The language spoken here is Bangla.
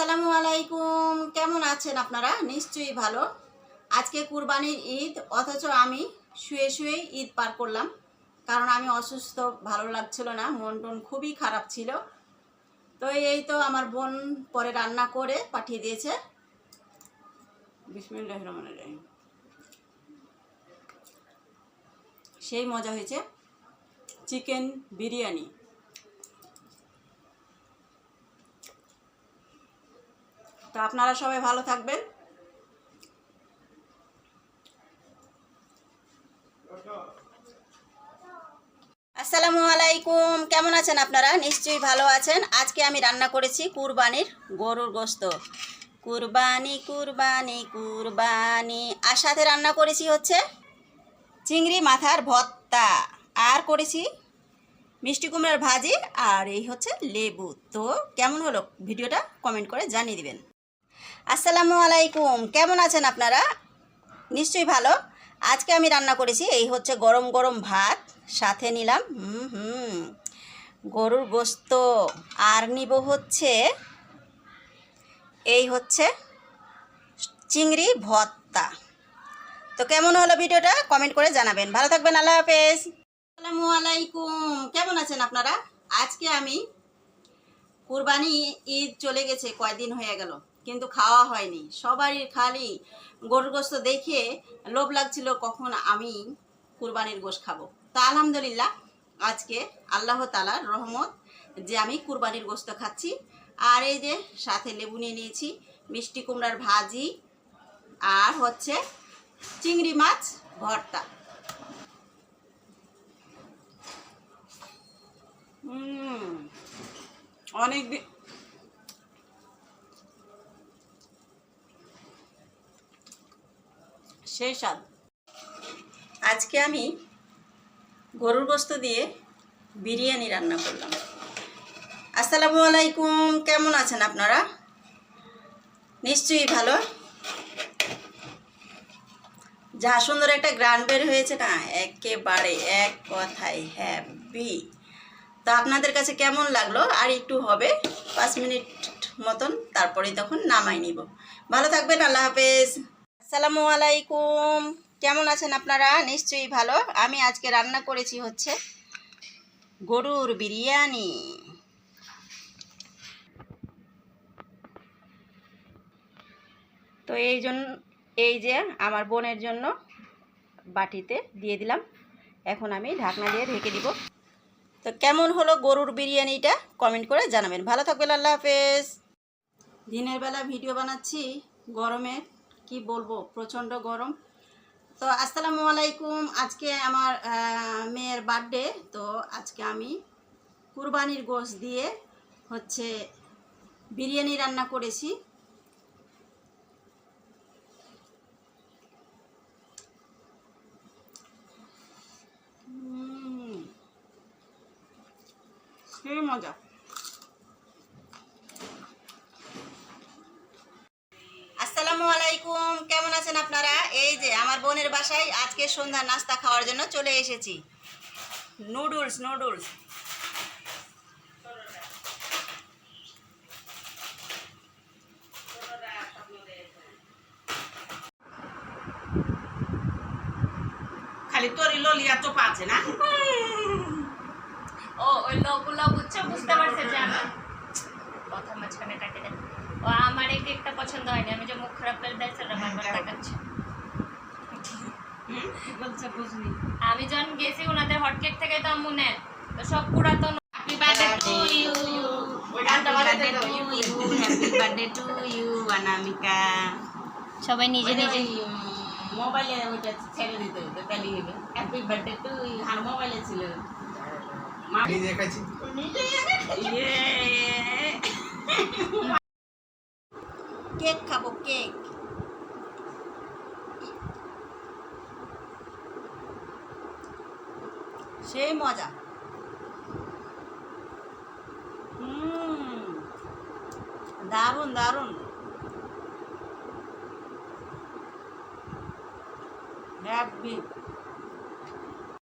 আসসালামু আলাইকুম। কেমন আছেন আপনারা? নিশ্চয়ই ভালো। আজকে কুরবানির ঈদ, অথচ আমি শুয়ে শুয়ে ঈদ পার করলাম। কারণ আমি অসুস্থ, ভালো লাগছিল না, মন টন খুবই খারাপ ছিল। তো এই তো আমার বোন পরে রান্না করে পাঠিয়ে দিয়েছে। রহিম। সেই মজা হয়েছে। চিকেন বিরিয়ানি। আপনারা সবাই ভালো থাকবেন। আসসালামু আলাইকুম, কেমন আছেন আপনারা? নিশ্চয়ই ভালো আছেন। আজকে আমি রান্না করেছি কুরবানির গরুর গোস্ত। কুরবানি কুরবানি কুরবানি। আর সাথে রান্না করেছি হচ্ছে চিংড়ি মাথার ভত্তা আর করেছি মিষ্টি কুমড়ার ভাজি আর এই হচ্ছে লেবু। তো কেমন হলো? ভিডিওটা কমেন্ট করে জানিয়ে দিবেন। আসসালামু আলাইকুম। কেমন আছেন আপনারা? নিশ্চয়ই ভালো। আজকে আমি রান্না করেছি, এই হচ্ছে গরম গরম ভাত, সাথে নিলাম, হুম হুম, গরুর গোস্ত। আর নিব হচ্ছে, এই হচ্ছে চিংড়ি ভর্তা। তো কেমন হলো ভিডিওটা? কমেন্ট করে জানাবেন। ভালো থাকবেন, আল্লাহ হাফেজ। আসসালামু আলাইকুম। কেমন আছেন আপনারা? আজকে আমি কুরবানি ঈদ চলে গেছে, কয়দিন হয়ে গেল? কিন্তু খাওয়া হয়নি। সবারই খালি গরুর গোস্ত দেখে লোভ লাগছিল কখন আমি কুরবানির গোশ খাব। তা আলহামদুলিল্লাহ, আজকে আল্লাহ তালার রহমত যে আমি কুরবানির গোস্ত খাচ্ছি। আর এই যে সাথে লেবু নিয়ে নিয়েছি, মিষ্টি কুমড়ার ভাজি, আর হচ্ছে চিংড়ি মাছ ভর্তা। অনেক সেই স্বাদ। আজকে আমি গরুর গোস্ত দিয়ে বিরিয়ানি রান্না করলাম। আসসালামু আলাইকুম, কেমন আছেন আপনারা? নিশ্চয়ই ভালো। যা সুন্দর একটা গ্রান বের হয়েছে না, একেবারে এক কথায় হ্যাপি তো আপনাদের কাছে কেমন লাগল? আর একটু হবে, পাঁচ মিনিট মতন, তারপরেই তখন নামাই নিব। ভালো থাকবেন, আল্লাহ হাফেজ। আসসালামু আলাইকুম। কেমন আছেন আপনারা? নিশ্চয়ই ভালো। আমি আজকে রান্না করেছি হচ্ছে গরুর বিরিয়ানি। তো এই জন্য এই যে আমার বোনের জন্য বাটিতে দিয়ে দিলাম। এখন আমি ঢাকনা দিয়ে ঢেকে দিব। তো কেমন হলো গরুর বিরিয়ানিটা? কমেন্ট করে জানাবেন। ভালো থাকবেন। আল্লাহ হাফেজ। দিনের বেলা ভিডিও বানাচ্ছি গরমে। কি বলব, প্রচণ্ড গরম। তো আসসালামু আলাইকুম, আজকে আমার মেয়ের বার্থডে। তো আজকে আমি কুরবানির গোশ দিয়ে হচ্ছে বিরিয়ানি রান্না করেছি। মজা আসসালামু আলাইকুম। কেমন আছেন আপনারা? এই যে আমার বোনের বাসায় আজকে সন্ধ্যা নাস্তা খাওয়ার জন্য চলে এসেছি। নুডলস নুডলস খালি তোর ললিয়া চোপা আছে না? ও, ওই লোকগুলো বুঝছ, বুঝতে পারছে যে আমার কথা মাঝখানে কাটে দেয় ও আমার এই কেকটা পছন্দ হয়নি আমি যে মুখ খারাপ করে দেয় সেটা বারবার তাকাচ্ছি হুম? বলছে বুঝলি আমি যখন গেছি ওনাদের হট কেক থেকে তো আম্মু নেয় তো সব পুরাতন happy birthday to you happy birthday to you happy birthday to you Anamika সবাই নিজে নিজে মোবাইলে ওইটা ছেড়ে দিতে হতো তাহলে হবে। হ্যাপি বার্থডে টু ইউ আর মোবাইলে ছিল। মা দেখাচ্ছি। সেই মজা। হুম দারুণ দারুণ। হ্যাপি